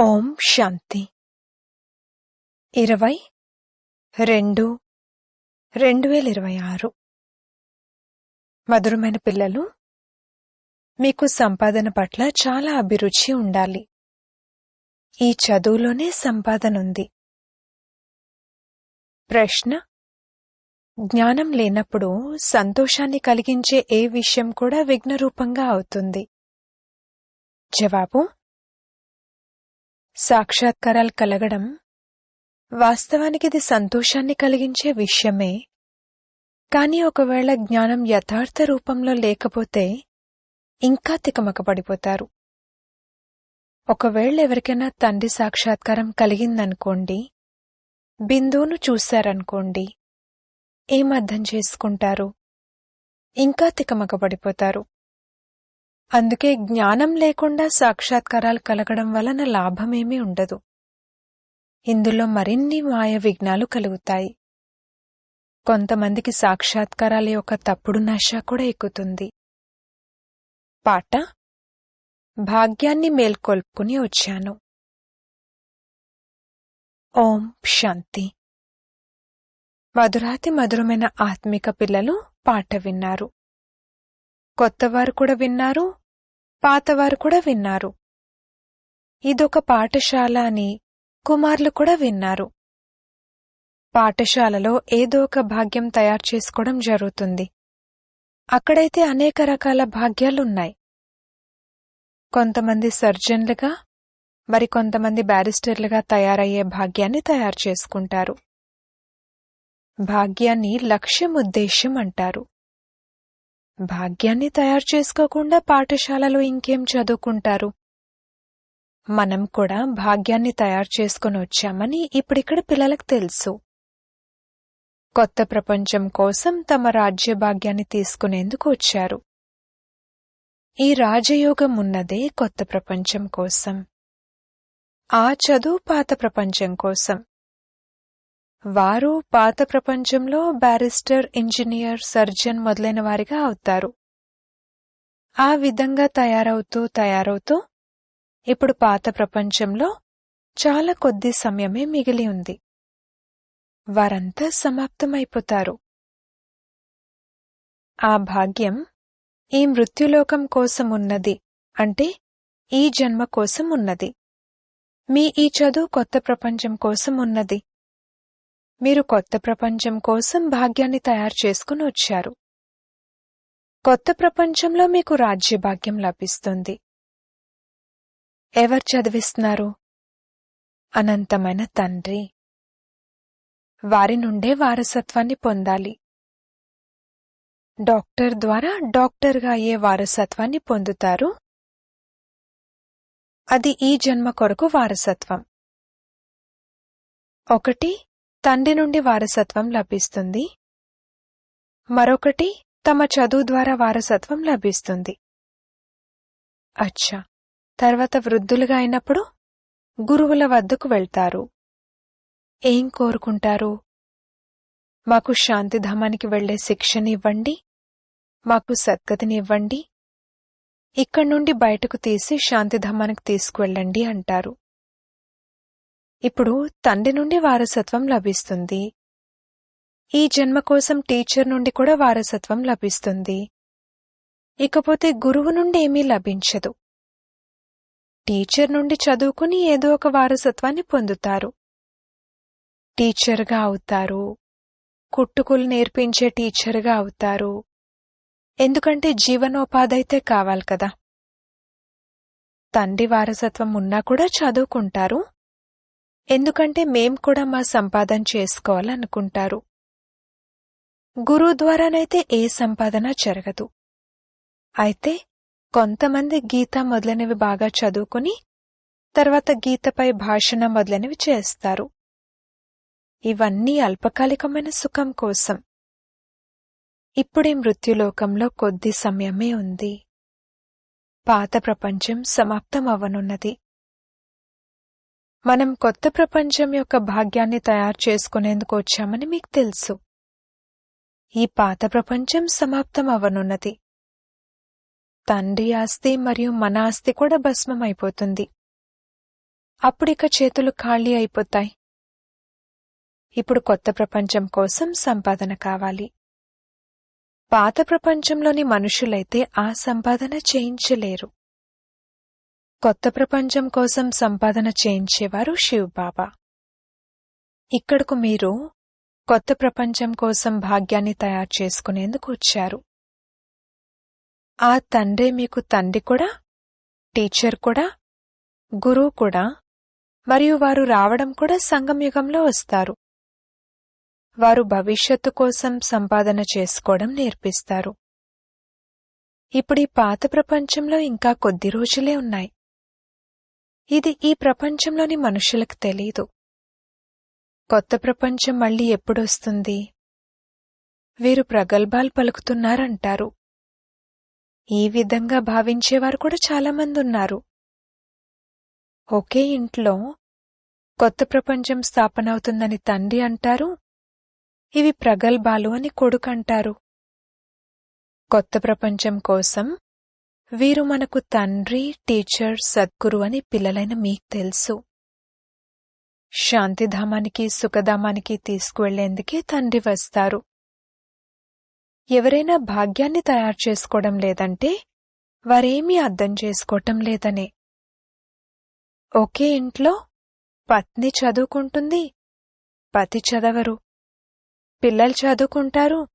ఓం శాంతి. ఇరవై రెండు రెండు వేల ఇరవై ఆరు. మధురమైన పిల్లలు మీకు సంపాదన పట్ల చాలా అభిరుచి ఉండాలి. ఈ చదువులోనే సంపాదన ఉంది. ప్రశ్న జ్ఞానం లేనప్పుడు సంతోషాన్ని కలిగించే ఏ విషయం కూడా విఘ్నరూపంగా అవుతుంది? జవాబు సాక్షాత్కారాలు కలగడం వాస్తవానికి ఇది సంతోషాన్ని కలిగించే విషయమే. కానీ ఒకవేళ జ్ఞానం యథార్థ రూపంలో లేకపోతే ఇంకా తికమకపడిపోతారు. ఒకవేళ ఎవరికైనా తండ్రి సాక్షాత్కారం కలిగిందనుకోండి బిందువును చూశారనుకోండి ఏం అర్థం చేసుకుంటారు? ఇంకా తికమకపడిపోతారు. అందుకే జ్ఞానం లేకుండా సాక్షాత్కారాలు కలగడం వలన లాభమేమీ ఉండదు. ఇందులో మరిన్ని మాయ విఘ్నాలు కలుగుతాయి. కొంతమందికి సాక్షాత్కారాల యొక్క తప్పుడు నశ కూడా ఎక్కుతుంది. పాట. భాగ్యాన్ని మేల్కొల్పుకుని వచ్చాను. ఓం శాంతి. మధురాతి మధురమైన ఆత్మిక పిల్లలు పాట విన్నారు. కొత్తవారు కూడా విన్నారు పాతవారు కూడా విన్నారు. ఇదొక పాఠశాల అని కుమారులు కూడా విన్నారు. పాఠశాలలో ఏదో ఒక భాగ్యం తయారు చేసుకోవడం జరుగుతుంది. అక్కడైతే అనేక రకాల భాగ్యాలున్నాయి. కొంతమంది సర్జన్లుగా మరికొంతమంది బ్యారిస్టర్లుగా తయారయ్యే భాగ్యాన్ని తయారు చేసుకుంటారు. భాగ్యాన్ని లక్ష్యం ఉద్దేశ్యం అంటారు. భాగ్యాన్ని తయారు చేసుకోకుండా పాఠశాలలో ఇంకేం చదువుకుంటారు? మనం కూడా భాగ్యాన్ని తయారు చేసుకుని వచ్చామని ఇప్పుడిక్కడ పిల్లలకు తెలుసు. కొత్త ప్రపంచం కోసం తమ రాజ్య భాగ్యాన్ని తీసుకునేందుకు వచ్చారు. ఈ రాజయోగం ఉన్నదే కొత్త ప్రపంచం కోసం. ఆ చదువు పాత ప్రపంచం కోసం. వారు పాత ప్రపంచంలో బ్యారిస్టర్ ఇంజనీర్ సర్జన్ మొదలైన వారిగా అవుతారు. ఆ విధంగా తయారవుతూ తయారవుతూ ఇప్పుడు పాత ప్రపంచంలో చాలా కొద్ది సమయమే మిగిలి ఉంది. వారంతా సమాప్తమైపోతారు. ఆ భాగ్యం ఈ మృత్యులోకం కోసం ఉన్నది అంటే ఈ జన్మ కోసం ఉన్నది. మీ ఈ చదువు కొత్త ప్రపంచం కోసం ఉన్నది. మీరు కొత్త ప్రపంచం కోసం భాగ్యాన్ని తయారు చేసుకుని వచ్చారు. కొత్త ప్రపంచంలో మీకు రాజ్యభాగ్యం లభిస్తుంది. ఎవరు చదివిస్తున్నారు? అనంతమైన తండ్రి. వారి నుండే వారసత్వాన్ని పొందాలి. డాక్టర్ ద్వారా డాక్టర్గా అయ్యే వారసత్వాన్ని పొందుతారు? అది ఈ జన్మ కొరకు వారసత్వం. ఒకటి తండ్రి నుండి వారసత్వం లభిస్తుంది. మరొకటి తమ చదువు ద్వారా వారసత్వం లభిస్తుంది. అచ్చా! తర్వాత వృద్ధులుగా అయినప్పుడు గురువుల వద్దకు వెళ్తారు. ఏం కోరుకుంటారు? మాకు శాంతిధామానికి వెళ్ళే శిక్షణ ఇవ్వండి. మాకు సద్గతిని ఇవ్వండి. ఇక్కడి నుండి బయటకు తీసి శాంతిధామానికి తీసుకువెళ్ళండి అంటారు. ఇప్పుడు తండ్రి నుండి వారసత్వం లభిస్తుంది. ఈ జన్మ కోసం టీచర్ నుండి కూడా వారసత్వం లభిస్తుంది. ఇకపోతే గురువు నుండి ఏమీ లభించదు. టీచర్ నుండి చదువుకుని ఏదో ఒక వారసత్వాన్ని పొందుతారు. టీచర్గా అవుతారు. కుట్టుకులు నేర్పించే టీచర్గా అవుతారు. ఎందుకంటే జీవనోపాధైతే కావాలి కదా. తండ్రి వారసత్వం ఉన్నా కూడా చదువుకుంటారు. ఎందుకంటే మేం కూడా మా సంపాదన చేసుకోవాలనుకుంటారు. గురువు ద్వారానైతే ఏ సంపాదన జరగదు. అయితే కొంతమంది గీత మొదలైనవి బాగా చదువుకుని తర్వాత గీతపై భాషణ మొదలైనవి చేస్తారు. ఇవన్నీ అల్పకాలికమైన సుఖం కోసం. ఇప్పుడే మృత్యులోకంలో కొద్ది సమయమే ఉంది. పాత ప్రపంచం సమాప్తం అవ్వనున్నది మనం కొత్త ప్రపంచం యొక్క భాగ్యాన్ని తయారు చేసుకునేందుకు వచ్చామని మీకు తెలుసు. ఈ పాత ప్రపంచం సమాప్తం అవ్వనున్నది తండ్రి ఆస్తి మరియు మన ఆస్తి కూడా భస్మమైపోతుంది. అప్పుడిక చేతులు ఖాళీ అయిపోతాయి. ఇప్పుడు కొత్త ప్రపంచం కోసం సంపాదన కావాలి. పాత ప్రపంచంలోని మనుషులైతే ఆ సంపాదన చేయించలేరు. కొత్త ప్రపంచం కోసం సంపాదన చేయించేవారు శివబాబా. ఇక్కడకు మీరు కొత్త ప్రపంచం కోసం భాగ్యాన్ని తయారు చేసుకునేందుకు వచ్చారు. ఆ తండ్రే మీకు తండ్రి కూడా టీచర్ కూడా గురువు కూడా మరియు వారు రావడం కూడా సంగమయుగంలో వస్తారు. వారు భవిష్యత్తు కోసం సంపాదన చేసుకోవడం నేర్పిస్తారు. ఇప్పుడు ఈ పాత ప్రపంచంలో ఇంకా కొద్ది రోజులే ఉన్నాయి. ఇది ఈ ప్రపంచంలోని మనుషులకు తెలీదు. కొత్త ప్రపంచం మళ్ళీ ఎప్పుడొస్తుంది? వీరు ప్రగల్భాలు పలుకుతున్నారంటారు. ఈ విధంగా భావించేవారు కూడా చాలామంది ఉన్నారు ఒకే ఇంట్లో కొత్త ప్రపంచం స్థాపన అవుతుందని తండ్రి అంటారు. ఇవి ప్రగల్భాలు అని కొడుకు అంటారు కొత్త ప్రపంచం కోసం వీరు మనకు తండ్రి టీచర్ సద్గురు అని పిల్లలైన మీకు తెలుసు. శాంతిధామానికి సుఖధామానికి తీసుకువెళ్ళేందుకే తండ్రి వస్తారు. ఎవరైనా భాగ్యాన్ని తయారు చేసుకోవడం లేదంటే వారేమీ అర్థం చేసుకోవటం లేదనే. ఒకే ఇంట్లో పత్ని చదువుకుంటుంది పతి చదవరు. పిల్లలు చదువుకుంటారు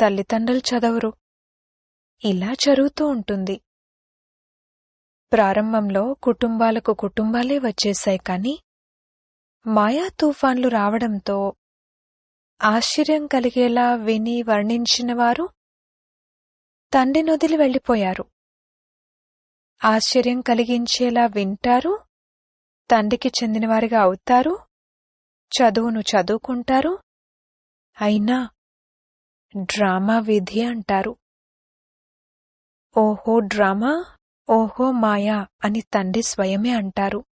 తల్లిదండ్రులు చదవరు. ఇలా జరుగుతూ ఉంటుంది. ప్రారంభంలో కుటుంబాలకు కుటుంబాలే వచ్చేశాయి కాని మాయా తుఫాన్లు రావడంతో ఆశ్చర్యం కలిగేలా విని వర్ణించిన వారు తండ్రి నొదిలి వెళ్ళిపోయారు. ఆశ్చర్యం కలిగించేలా వింటారు తండ్రికి చెందినవారిగా అవుతారు చదువును చదువుకుంటారు అయినా డ్రామా విధి అంటారు. ఓహో డ్రామా ఓహో మాయా అని తండ్రి స్వయమే అంటారు.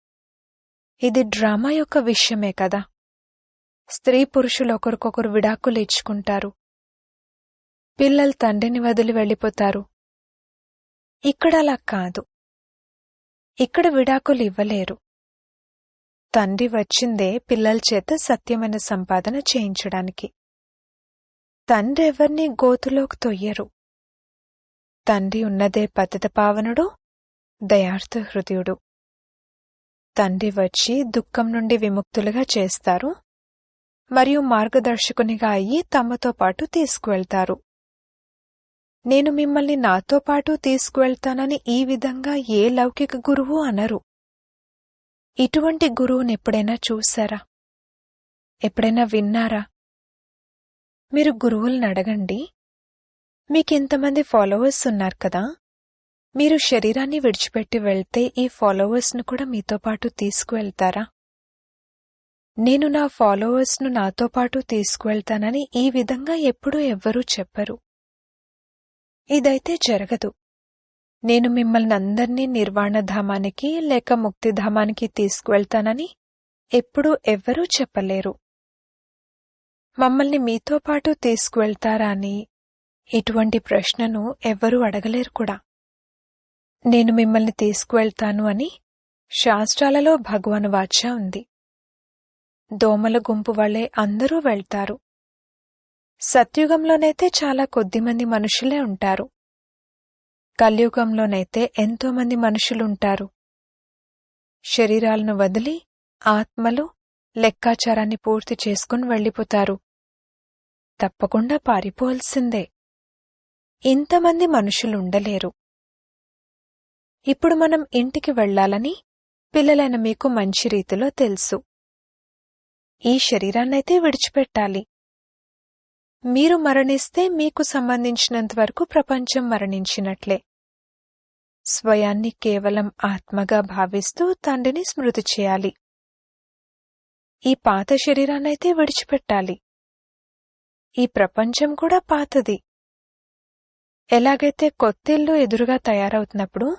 ఇది డ్రామా యొక్క విషయమే కదా. స్త్రీ పురుషులు ఒకరికొకరు విడాకులు ఇచ్చుకుంటారు. పిల్లలు తండ్రిని వదిలి వెళ్ళిపోతారు. ఇక్కడ అలా కాదు. ఇక్కడ విడాకులు ఇవ్వలేరు. తండ్రి వచ్చిందే పిల్లల చేత సత్యమైన సంపాదన చేయించడానికి. తండ్రి ఎవరిని గోతులోకి తొయ్యరు. తండ్రి ఉన్నదే పతిత పావనుడు దయార్థ హృదయుడు తండ్రి వచ్చి దుఃఖం నుండి విముక్తులుగా చేస్తారు మరియు మార్గదర్శకునిగా అయ్యి తమతో పాటు తీసుకువెళ్తారు నేను మిమ్మల్ని నాతో పాటు తీసుకువెళ్తానని ఈ విధంగా ఏ లౌకిక గురువు అనరు ఇటువంటి గురువుని ఎప్పుడైనా చూశారా ఎప్పుడైనా విన్నారా మీరు గురువుల్ని అడగండి మీకింతమంది ఫాలోవర్స్ ఉన్నారు కదా? మీరు శరీరాన్ని విడిచిపెట్టి వెళ్తే ఈ ఫాలోవర్స్ను కూడా మీతో పాటు తీసుకువెళ్తారా? నేను నా ఫాలోవర్స్ను నాతో పాటు తీసుకువెళ్తానని ఈ విధంగా ఎప్పుడూ ఎవ్వరూ చెప్పరు. ఇదైతే జరగదు. నేను మిమ్మల్ని అందర్నీ నిర్వాణధామానికి లేక ముక్తిధామానికి తీసుకువెళ్తానని ఎప్పుడూ ఎవ్వరూ చెప్పలేరు. మమ్మల్ని మీతో పాటు తీసుకువెళ్తారా అని ఇటువంటి ప్రశ్నను ఎవ్వరూ అడగలేరు కూడా. నేను మిమ్మల్ని తీసుకువెళ్తాను అని శాస్త్రాలలో భగవాను వాచ ఉంది. దోమల గుంపు వలె అందరూ వెళ్తారు. సత్యుగంలోనైతే చాలా కొద్దిమంది మనుషులే ఉంటారు. కలియుగంలోనైతే ఎంతోమంది మనుషులుంటారు శరీరాలను వదిలి ఆత్మలు లెక్కాచారాన్ని పూర్తి చేసుకుని వెళ్ళిపోతారు. తప్పకుండా పారిపోవలసిందే. ఇంతమంది మనుషులుండలేరు. ఇప్పుడు మనం ఇంటికి వెళ్ళాలని పిల్లలైన మీకు మంచి రీతిలో తెలుసు. ఈ శరీరాన్నైతే విడిచిపెట్టాలి. మీరు మరణిస్తే మీకు సంబంధించినంతవరకు ప్రపంచం మరణించినట్లే. స్వయాన్ని కేవలం ఆత్మగా భావిస్తూ తండ్రిని స్మృతి చేయాలి. ఈ పాత శరీరాన్నైతే విడిచిపెట్టాలి. ఈ ప్రపంచం కూడా పాతది. ఎలాగైతే కొత్తిల్లు ఎదురుగా తయారవుతున్నప్పుడు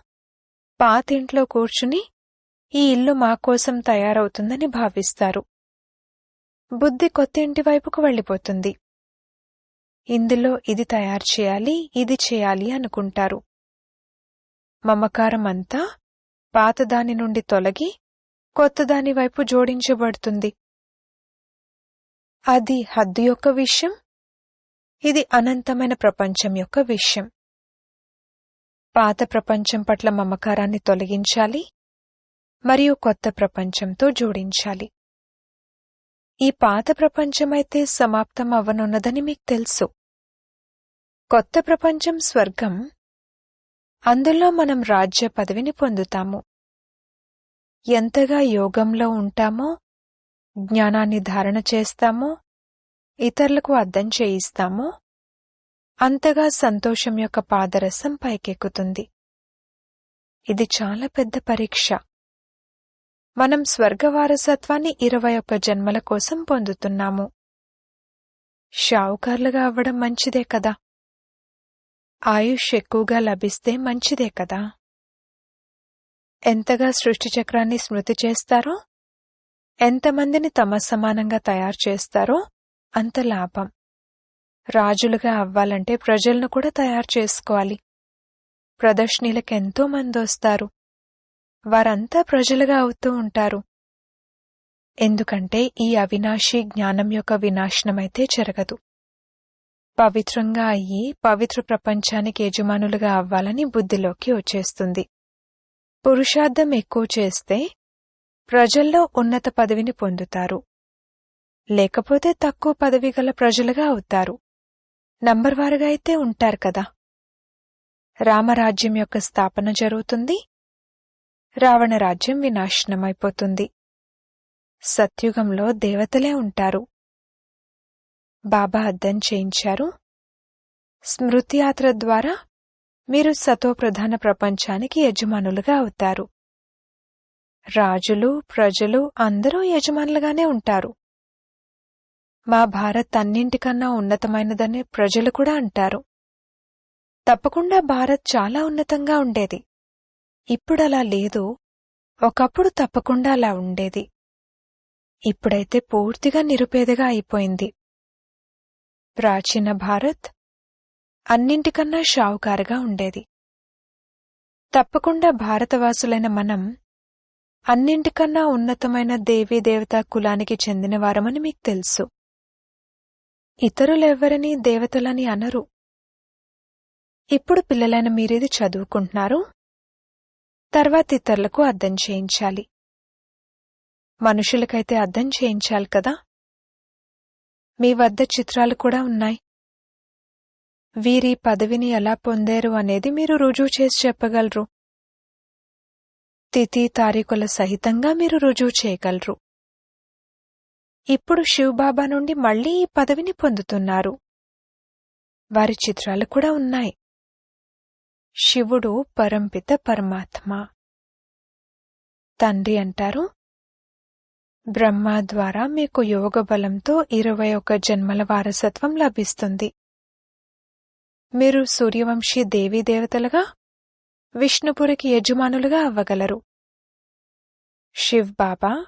పాతింట్లో కూర్చుని ఈ ఇల్లు మా కోసం తయారవుతుందని భావిస్తారు. బుద్ధి కొత్త ఇంటి వైపుకు వెళ్ళిపోతుంది. ఇందులో ఇది తయారు చేయాలి ఇది చేయాలి అనుకుంటారు. మమకారం అంతా పాతదాని నుండి తొలగి కొత్తదాని వైపు జోడించబడుతుంది. అది హద్దు యొక్క విషయం ఇది అనంతమైన ప్రపంచం యొక్క విషయం. పాత ప్రపంచం పట్ల మమకారాన్ని తొలగించాలి మరియు కొత్త ప్రపంచంతో జోడించాలి. ఈ పాత ప్రపంచమైతే సమాప్తం అవ్వనున్నదని మీకు తెలుసు. కొత్త ప్రపంచం స్వర్గం. అందులో మనం రాజ్య పదవిని పొందుతాము. ఎంతగా యోగంలో ఉంటామో జ్ఞానాన్ని ధారణ చేస్తామో ఇతరులకు అర్థం చేయిస్తామో? అంతగా సంతోషం యొక్క పాదరసం పైకెక్కుతుంది. ఇది చాలా పెద్ద పరీక్ష. మనం స్వర్గ వారసత్వాన్ని ఇరవై ఒక్క జన్మల కోసం పొందుతున్నాము. షావుకార్లుగా అవ్వడం మంచిదే కదా? ఆయుష్ ఎక్కువగా లభిస్తే మంచిదే కదా? ఎంతగా సృష్టి చక్రాన్ని స్మృతి చేస్తారో? ఎంతమందిని తమ సమానంగా తయారు చేస్తారో? అంత లాభం. రాజులుగా అవ్వాలంటే ప్రజలను కూడా తయారు చేసుకోవాలి. ప్రదర్శనీలకెంతో మంది వస్తారు. వారంతా ప్రజలుగా అవుతూ ఉంటారు. ఎందుకంటే ఈ అవినాశి జ్ఞానం యొక్క వినాశనమైతే జరగదు. పవిత్రంగా అయ్యి పవిత్ర ప్రపంచానికి యజమానులుగా అవ్వాలని బుద్ధిలోకి వచ్చేస్తుంది. పురుషార్థం ఎక్కువ చేస్తే ప్రజల్లో ఉన్నత పదవిని పొందుతారు. లేకపోతే తక్కువ పదవి గల ప్రజలుగా అవుతారు. నంబర్వారుగా అయితే ఉంటారు కదా. రామరాజ్యం యొక్క స్థాపన జరుగుతుంది. రావణ రాజ్యం వినాశనమైపోతుంది. సత్యుగంలో దేవతలే ఉంటారు. బాబా అద్దం చేయించారు. స్మృతియాత్ర ద్వారా మీరు సతోప్రధాన ప్రపంచానికి యజమానులుగా అవుతారు. రాజులు ప్రజలు అందరూ యజమానులుగానే ఉంటారు. మా భారత్ అన్నింటికన్నా ఉన్నతమైనదనే ప్రజలు కూడా అంటారు. తప్పకుండా భారత్ చాలా ఉన్నతంగా ఉండేది. ఇప్పుడలా లేదు. ఒకప్పుడు తప్పకుండా అలా ఉండేది. ఇప్పుడైతే పూర్తిగా నిరుపేదగా అయిపోయింది. ప్రాచీన భారత్ అన్నింటికన్నా షావుకారుగా ఉండేది. తప్పకుండా భారతవాసులైన మనం అన్నింటికన్నా ఉన్నతమైన దేవీదేవతా కులానికి చెందినవారమని మీకు తెలుసు. ఇతరులెవ్వరని దేవతలని అనరు. ఇప్పుడు పిల్లలైన మీరేది చదువుకుంటున్నారు? తర్వాత ఇతరులకు అర్థం చేయించాలి. మనుషులకైతే అర్థం చేయించాలి కదా? మీ వద్ద చిత్రాలు కూడా ఉన్నాయి. వీరి పదవిని ఎలా పొందారు అనేది మీరు రుజువు చేసి చెప్పగలరు. తిథి తారీఖుల సహితంగా మీరు రుజువు చేయగలరు. ఇప్పుడు శివబాబా నుండి మళ్ళీ ఈ పదవిని పొందుతున్నారు. వారి చిత్రాలు కూడా ఉన్నాయి. శివుడు పరంపిత పరమాత్మ. తండ్రి అంటారు బ్రహ్మ ద్వారా మీకు యోగ బలంతో ఇరవై ఒక జన్మల వారసత్వం లభిస్తుంది. మీరు సూర్యవంశీ దేవీ దేవతలుగా విష్ణుపురికి యజమానులుగా అవ్వగలరు. శివ్ బాబా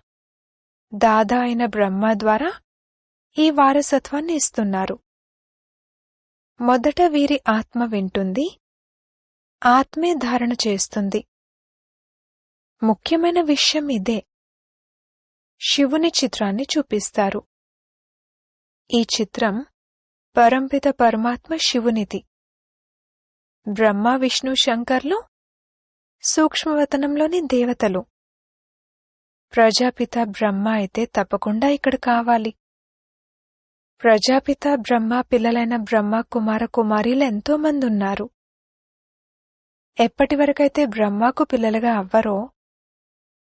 దాదా అయిన బ్రహ్మ ద్వారా ఈ వారసత్వాన్ని ఇస్తున్నారు. మొదట వీరి ఆత్మ వింటుంది ఆత్మే ధారణ చేస్తుంది. ముఖ్యమైన విషయం ఇదే. శివుని చిత్రాన్ని చూపిస్తారు. ఈ చిత్రం పరంపిత పరమాత్మ శివునిది. బ్రహ్మ విష్ణు శంకర్లు సూక్ష్మవతనంలోని దేవతలు. ప్రజాపిత బ్రహ్మ అయితే తప్పకుండా ఇక్కడ కావాలి. ప్రజాపిత బ్రహ్మ పిల్లలైన బ్రహ్మ కుమార కుమారీలు ఎంతో మంది ఉన్నారు ఎప్పటి వరకైతే బ్రహ్మకు పిల్లలుగా అవ్వరో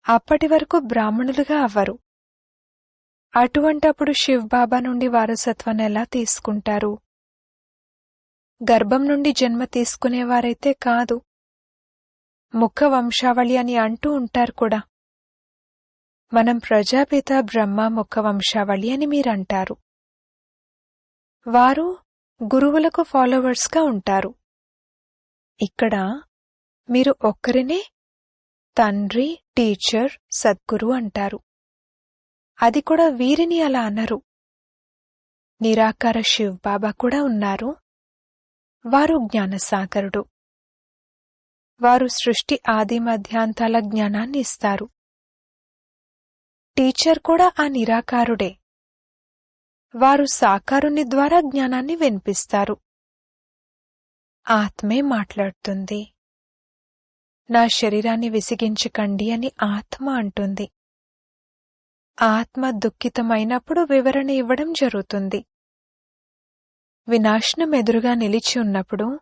అప్పటి వరకు బ్రాహ్మణులుగా అవ్వరు. అటువంటప్పుడు శివ్ బాబా నుండి వారసత్వం ఎలా తీసుకుంటారు? గర్భం నుండి జన్మ తీసుకునేవారైతే కాదు. ముఖ వంశావళి అని అంటూ ఉంటారు కూడా. మనం ప్రజాపిత బ్రహ్మ ముఖ వంశావళి అని మీరంటారు. వారు గురువులకు ఫాలోవర్స్గా ఉంటారు. ఇక్కడ మీరు ఒక్కరినే తండ్రి టీచర్ సద్గురు అంటారు. అది కూడా వీరిని అలా అనరు. నిరాకార శివ్ బాబా కూడా ఉన్నారు. వారు జ్ఞానసాగరుడు. వారు సృష్టి ఆది మధ్యాంతాల జ్ఞానాన్ని ఇస్తారు. టీచర్ కూడా ఆ నిరాకారుడే. వారు సాకారుని ద్వారా జ్ఞానాన్ని వినిపిస్తారు. ఆత్మే మాట్లాడుతుంది. నా శరీరాన్ని విసిగించకండి అని ఆత్మ అంటుంది. ఆత్మ దుఃఖితమైనప్పుడు వివరణ ఇవ్వడం జరుగుతుంది. వినాశనం ఎదురుగా నిలిచి ఉన్నప్పుడు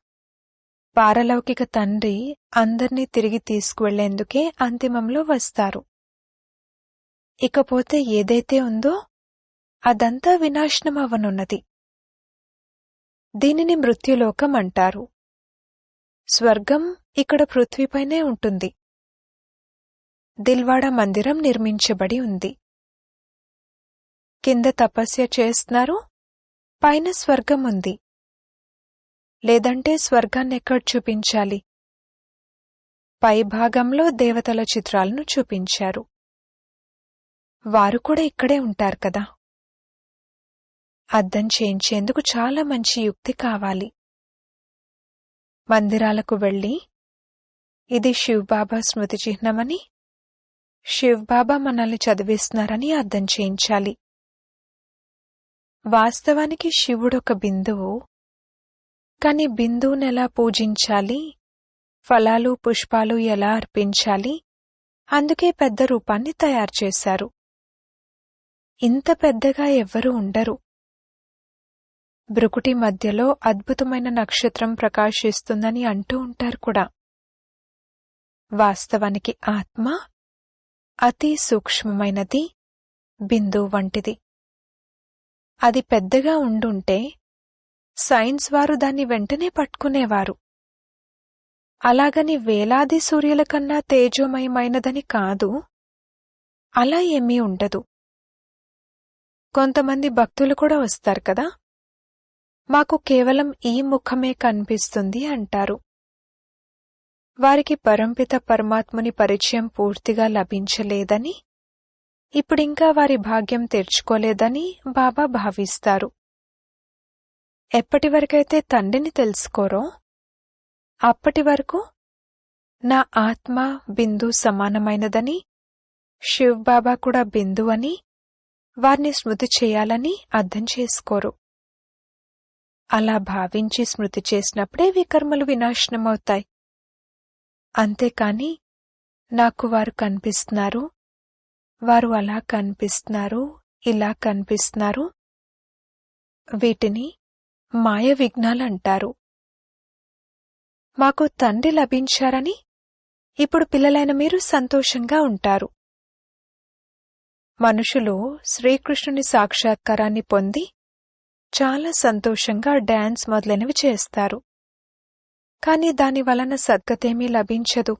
పారలౌకిక తండ్రి అందర్నీ తిరిగి తీసుకువెళ్ళేందుకే అంతిమంలో వస్తారు. ఇకపోతే ఏదైతే ఉందో అదంతా వినాశనం దీనిని మృత్యులోకం అంటారు. స్వర్గం ఇక్కడ పృథ్వీపైనే ఉంటుంది. దిల్వాడ మందిరం నిర్మించబడి ఉంది. కింద తపస్య చేస్తున్నారు పైన స్వర్గం ఉంది. లేదంటే స్వర్గాన్ని ఎక్కడ చూపించాలి? పై భాగంలో దేవతల చిత్రాలను చూపించారు. వారు కూడా ఇక్కడే ఉంటారు కదా. అద్దం చేయించేందుకు చాలా మంచి యుక్తి కావాలి. మందిరాలకు వెళ్ళి ఇది శివబాబా స్మృతి చిహ్నమని శివబాబా మనల్ని చదివిస్తున్నారని అర్థం చేయించాలి. వాస్తవానికి శివుడొక బిందువు కాని బిందువును ఎలా పూజించాలి? ఫలాలు పుష్పాలు ఎలా అర్పించాలి? అందుకే పెద్ద రూపాన్ని తయారు చేశారు. ఇంత పెద్దగా ఎవ్వరూ ఉండరు. బ్రుకుటి మధ్యలో అద్భుతమైన నక్షత్రం ప్రకాశిస్తుందని అంటూ ఉంటారు కూడా. వాస్తవానికి ఆత్మ అతి సూక్ష్మమైనది బిందు వంటిది. అది పెద్దగా ఉండుంటే సైన్స్ వారు దాన్ని వెంటనే పట్టుకునేవారు. అలాగని వేలాది సూర్యుల కన్నా తేజోమయమైనదని కాదు అలా ఏమీ ఉండదు. కొంతమంది భక్తులు కూడా వస్తారు కదా? మాకు కేవలం ఈ ముఖమే కనిపిస్తుంది అంటారు. వారికి పరంపిత పరమాత్ముని పరిచయం పూర్తిగా లభించలేదని ఇప్పుడింకా వారి భాగ్యం తెరుచుకోలేదని బాబా భావిస్తారు. ఎప్పటివరకైతే తండ్రిని తెలుసుకోరో అప్పటి వరకు నా ఆత్మ బిందు సమానమైనదని శివ్ బాబా కూడా బిందు అని వారిని స్మృతి చేయాలని అర్థం చేసుకోరు. అలా భావించి స్మృతి చేసినప్పుడే వికర్మలు వినాశనమవుతాయి. అంతేకాని నాకు వారు కనిపిస్తున్నారు వారు అలా కనిపిస్తున్నారు ఇలా కనిపిస్తున్నారు. వీటిని మాయ విఘ్నాలు అంటారు. మాకు తండ్రి లభించారని ఇప్పుడు పిల్లలైన మీరు సంతోషంగా ఉంటారు. మనుషులు శ్రీకృష్ణుని సాక్షాత్కారాన్ని పొంది చాలా సంతోషంగా డాన్స్ మొదలైనవి చేస్తారు. కాని దాని వలన సద్గతేమీ లభించదు.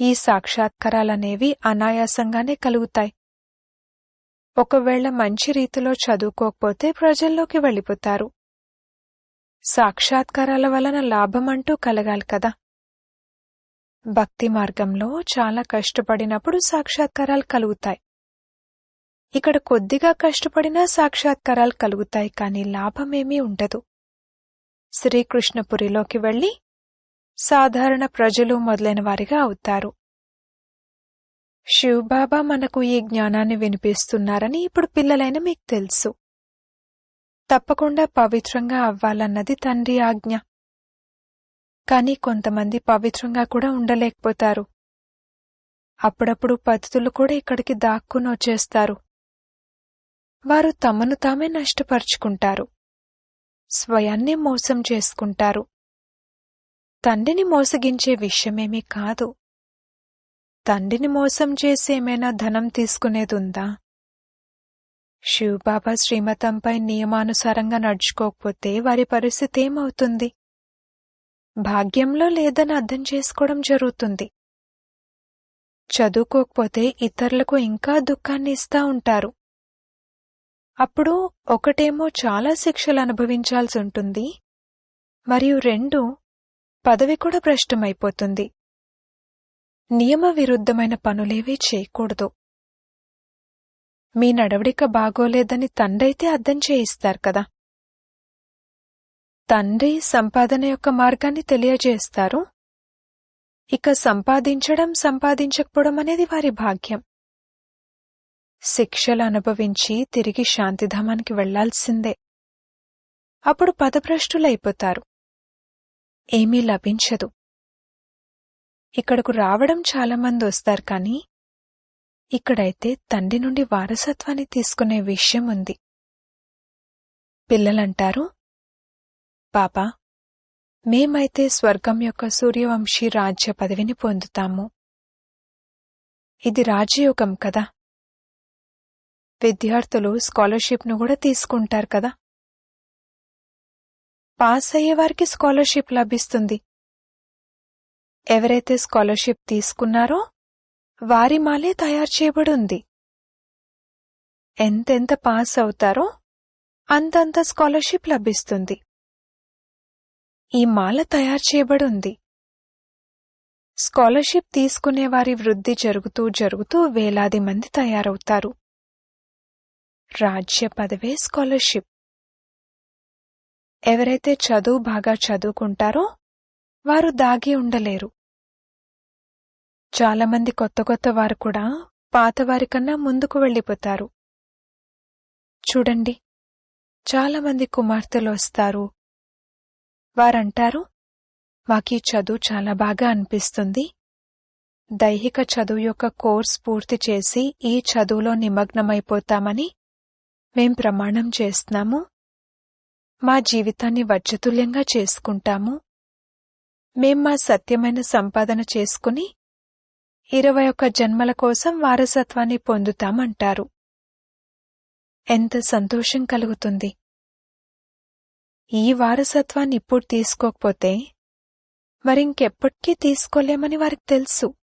ఈ సాక్షాత్కారాలనేవి అనాయాసంగానే కలుగుతాయి. ఒకవేళ మంచి రీతిలో చదువుకోకపోతే ప్రజల్లోకి వెళ్ళిపోతారు. సాక్షాత్కారాల వలన లాభమంటూ కలగాలి కదా. భక్తి మార్గంలో చాలా కష్టపడినప్పుడు సాక్షాత్కారాలు కలుగుతాయి. ఇక్కడ కొద్దిగా కష్టపడినా సాక్షాత్కారాలు కలుగుతాయి కాని లాభమేమీ ఉండదు. శ్రీకృష్ణపురిలోకి వెళ్ళి సాధారణ ప్రజలు మొదలైన వారిగా అవుతారు. శివబాబా మనకు ఈ జ్ఞానాన్ని వినిపిస్తున్నారని ఇప్పుడు పిల్లలైన మీకు తెలుసు. తప్పకుండా పవిత్రంగా అవ్వాలన్నది తండ్రి ఆజ్ఞ. కాని కొంతమంది పవిత్రంగా కూడా ఉండలేకపోతారు. అప్పుడప్పుడు పతితులు కూడా ఇక్కడికి దాక్కుని వచ్చేస్తారు వారు తమను తామే నష్టపరుచుకుంటారు. స్వయాన్నే మోసం చేసుకుంటారు. తండ్రిని మోసగించే విషయమేమీ కాదు. తండ్రిని మోసం చేసి ఏమైనా ధనం తీసుకునేదుందా? శివబాబా శ్రీమతంపై నియమానుసారంగా నడుచుకోకపోతే వారి పరిస్థితి ఏమవుతుంది? భాగ్యంలో లేదని అర్థం చేసుకోవడం జరుగుతుంది. చదువుకోకపోతే ఇతరులకు ఇంకా దుఃఖాన్ని ఇస్తా ఉంటారు. అప్పుడు ఒకటేమో చాలా శిక్షలు అనుభవించాల్సి ఉంటుంది. మరియు రెండు పదవి కూడా భ్రష్టమైపోతుంది. నియమ విరుద్ధమైన పనులేవీ చేయకూడదు. మీ నడవడిక బాగోలేదని తండ్రైతే అర్థం చేయిస్తారు కదా. తండ్రి సంపాదన యొక్క మార్గాన్ని తెలియజేస్తారు. ఇక సంపాదించడం సంపాదించకపోవడం అనేది వారి భాగ్యం. శిక్షలు అనుభవించి తిరిగి శాంతిధామానికి వెళ్ళాల్సిందే. అప్పుడు పదభ్రష్టులైపోతారు. ఏమీ లభించదు. ఇక్కడకు రావడం చాలామంది వస్తారు కానీ ఇక్కడైతే తండ్రి నుండి వారసత్వాన్ని తీసుకునే విషయం ఉంది. పిల్లలంటారు పాపా మేమైతే స్వర్గం యొక్క సూర్యవంశీ రాజ్య పదవిని పొందుతాము. ఇది రాజయోగం కదా. విద్యార్థులు స్కాలర్షిప్ను కూడా తీసుకుంటారు కదా. పాస్ అయ్యేవారికి స్కాలర్షిప్ లభిస్తుంది. ఎవరైతే స్కాలర్షిప్ తీసుకున్నారో వారి మాలే తయారు చేయబడి ఉంది ఎంతెంత పాస్ అవుతారో అంతంత స్కాలర్షిప్ లభిస్తుంది. ఈ మాల తయారు చేయబడి ఉంది స్కాలర్షిప్ తీసుకునే వారి వృద్ధి జరుగుతూ జరుగుతూ వేలాది మంది తయారవుతారు. రాజ్య పదవే స్కాలర్షిప్. ఎవరైతే చదువు బాగా చదువుకుంటారో వారు దాగి ఉండలేరు. చాలామంది కొత్త కొత్త వారు కూడా పాతవారికన్నా ముందుకు వెళ్ళిపోతారు. చూడండి చాలామంది కుమార్తెలు వస్తారు. వారంటారు మాకీ చదువు చాలా బాగా అనిపిస్తుంది. దైహిక చదువు యొక్క కోర్స్ పూర్తి చేసి ఈ చదువులో నిమగ్నమైపోతామని మేం ప్రమాణం చేస్తున్నాము. మా జీవితాన్ని వజ్రతుల్యంగా చేసుకుంటాము. మేం మా సత్యమైన సంపాదన చేసుకుని ఇరవై ఒక్క జన్మల కోసం వారసత్వాన్ని పొందుతామంటారు. ఎంత సంతోషం కలుగుతుంది. ఈ వారసత్వాన్ని ఇప్పుడు తీసుకోకపోతే మరింకెప్పటికీ తీసుకోలేమని వారికి తెలుసు.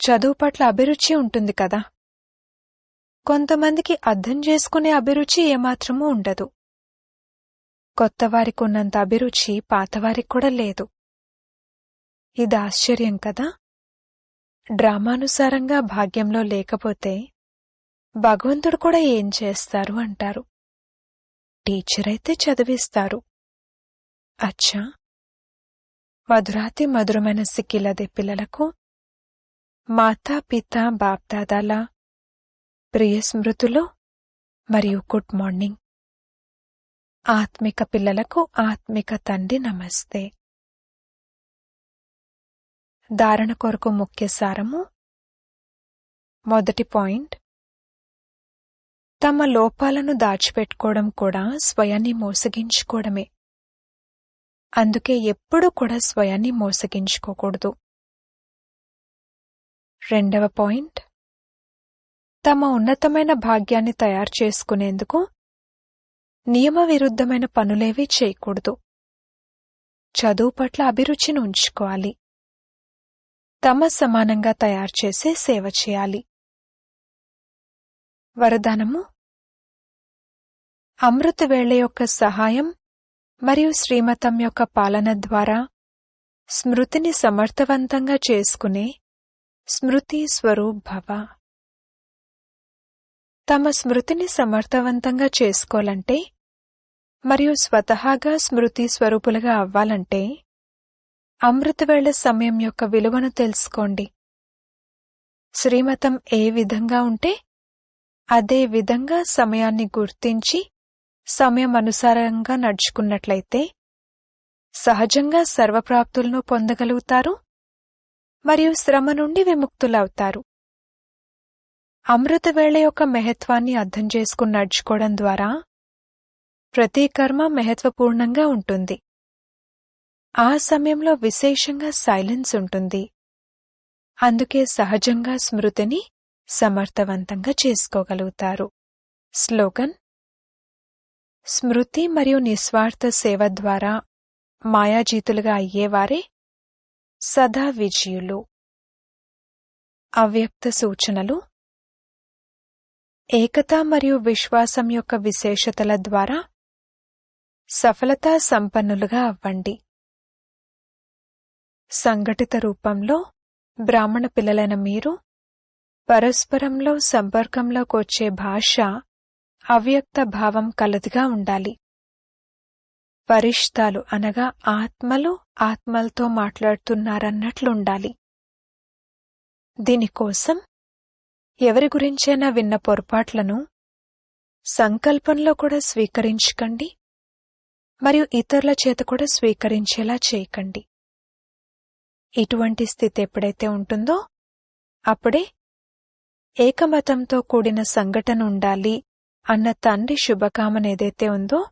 చదువు పట్ల అభిరుచి ఉంటుంది కదా. కొంతమందికి అర్థం చేసుకునే అభిరుచి ఏమాత్రమూ ఉండదు. కొత్తవారికున్నంత అభిరుచి పాతవారికి కూడా లేదు. ఇది ఆశ్చర్యం కదా? డ్రామానుసారంగా భాగ్యంలో లేకపోతే భగవంతుడు కూడా ఏం చేస్తారు అంటారు. టీచర్ అయితే చదివిస్తారు. అచ్చా! మధురాతి మధురమైన సిక్కిలదే పిల్లలకు మాతా పిత బాప్దాదాలా ప్రియ స్మృతులు మరియు గుడ్ మార్నింగ్. ఆత్మిక పిల్లలకు ఆత్మిక తండ్రి నమస్తే. ధారణ కొరకు ముఖ్య సారము. మొదటి పాయింట్. తమ లోపాలను దాచిపెట్టుకోవడం కూడా స్వయాన్ని మోసగించుకోవడమే. అందుకే ఎప్పుడూ కూడా స్వయాన్ని మోసగించుకోకూడదు. రెండవ పాయింట్. తమ ఉన్నతమైన భాగ్యాన్ని తయారు చేసుకునేందుకు నియమవిరుద్ధమైన పనులేవీ చేయకూడదు. చదువు పట్ల అభిరుచిని ఉంచుకోవాలి. తమ సమానంగా తయారు చేసే సేవ చేయాలి. వరదానము? అమృతవేళ యొక్క సహాయం మరియు శ్రీమతం యొక్క పాలన ద్వారా స్మృతిని సమర్థవంతంగా చేసుకునే స్మృతి స్వరూప్ భవ. తమ స్మృతిని సమర్థవంతంగా చేసుకోవాలంటే మరియు స్వతహాగా స్మృతి స్వరూపులుగా అవ్వాలంటే అమృతవేళ సమయం యొక్క విలువను తెలుసుకోండి. శ్రీమతం ఏ విధంగా ఉంటే అదే విధంగా సమయాన్ని గుర్తించి సమయం అనుసారంగా నడుచుకున్నట్లయితే సహజంగా సర్వప్రాప్తులను పొందగలుగుతారు మరియు శ్రమ నుండి విముక్తులవుతారు. అమృతవేళ యొక్క మహత్వాన్ని అర్థం చేసుకుని నడుచుకోవడం ద్వారా ప్రతి కర్మ మహత్వపూర్ణంగా ఉంటుంది. ఆ సమయంలో విశేషంగా సైలెన్స్ ఉంటుంది. అందుకే సహజంగా స్మృతిని సమర్థవంతంగా చేసుకోగలుగుతారు. స్లోగన్ స్మృతి మరియు నిస్వార్థ సేవ ద్వారా మాయాజీతులుగా అయ్యేవారే సదా విజయులు. అవ్యక్త సూచనలు ఏకత మరియు విశ్వాసం యొక్క విశేషతల ద్వారా సఫలతా సంపన్నులుగా అవ్వండి. సంఘటిత రూపంలో బ్రాహ్మణ పిల్లలైన మీరు పరస్పరంలో సంపర్కంలోకి వచ్చే భాష అవ్యక్త భావం కలదిగా ఉండాలి. పరిష్టాలు అనగా ఆత్మలు ఆత్మలతో మాట్లాడుతున్నారన్నట్లుండాలి. దీనికోసం ఎవరి గురించైనా విన్న పొరపాట్లను సంకల్పంలో కూడా స్వీకరించకండి. మరియు ఇతరుల చేత కూడా స్వీకరించేలా చేయకండి. ఇటువంటి స్థితి ఎప్పుడైతే ఉంటుందో అప్పుడే ఏకమతంతో కూడిన సంఘటన ఉండాలి అన్న తండ్రి శుభకామన ఏదైతే ఉందో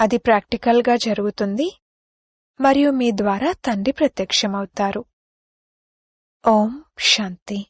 అది ప్రాక్టికల్గా జరుగుతుంది. మరియు మీ ద్వారా తండ్రి ప్రత్యక్షమవుతారు. ఓం శాంతి.